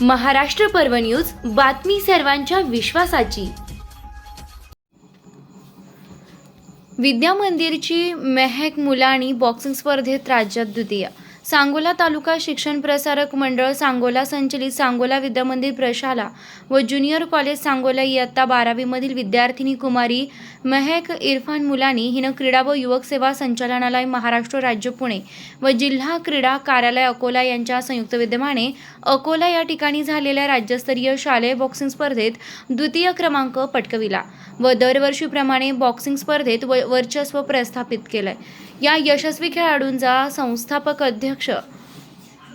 महाराष्ट्र पर्व न्यूज बातमी सर्वांच्या विश्वासाची. विद्या मंदिरची मेहक मुलाणी बॉक्सिंग स्पर्धेत राज्यात द्वितीय. सांगोला तालुका शिक्षण प्रसारक मंडळ सांगोला संचलित सांगोला विद्यामंदिर प्रशाला व ज्युनियर कॉलेज सांगोला इयत्ता बारावीमधील विद्यार्थिनी कुमारी मेहक इरफान मुलानी हिनं क्रीडा व युवक सेवा संचालनालय महाराष्ट्र राज्य पुणे व जिल्हा क्रीडा कार्यालय अकोला यांच्या संयुक्त विद्यमाने अकोला या ठिकाणी झालेल्या राज्यस्तरीय शालेय बॉक्सिंग स्पर्धेत द्वितीय क्रमांक पटकविला व दरवर्षीप्रमाणे बॉक्सिंग स्पर्धेत व वर्चस्व प्रस्थापित केलंय. या यशस्वी खेळाडूंचा संस्थापक अध्यक्ष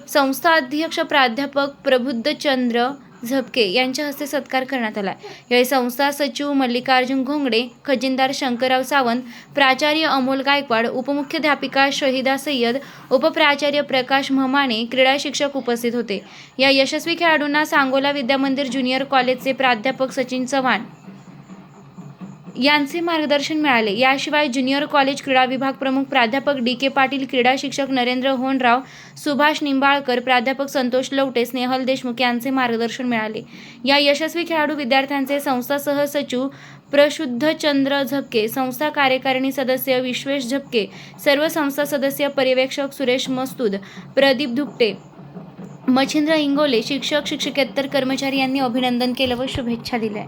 संस्था अध्यक्ष प्राध्यापक प्रबुद्धचंद्र झपके यांच्या हस्ते सत्कार करण्यात आला. यावेळी संस्था सचिव मल्लिकार्जुन घोंगडे खजिनदार शंकरराव सावंत प्राचार्य अमोल गायकवाड उपमुख्याध्यापिका शहिदा सय्यद उपप्राचार्य प्रकाश म्हमाणे क्रीडा शिक्षक उपस्थित होते. या यशस्वी खेळाडूंना सांगोला विद्यामंदिर ज्युनियर कॉलेजचे प्राध्यापक सचिन चव्हाण यांचे मार्गदर्शन मिळाले. याशिवाय ज्युनियर कॉलेज क्रीडा विभाग प्रमुख प्राध्यापक डी के पाटील क्रीडा शिक्षक नरेंद्र होनराव सुभाष निंबाळकर प्राध्यापक संतोष लवटे स्नेहल देशमुख यांचे मार्गदर्शन मिळाले. या यशस्वी खेळाडू विद्यार्थ्यांचे संस्था सहसचिव प्रशुद्धचंद्र झपके संस्था कार्यकारिणी सदस्य विश्वेश झपके सर्व संस्था सदस्य पर्यवेक्षक सुरेश मस्तूद प्रदीप धुकटे मच्छिंद्र इंगोले शिक्षक शिक्षकेतर कर्मचारी यांनी अभिनंदन केलं व शुभेच्छा दिल्या.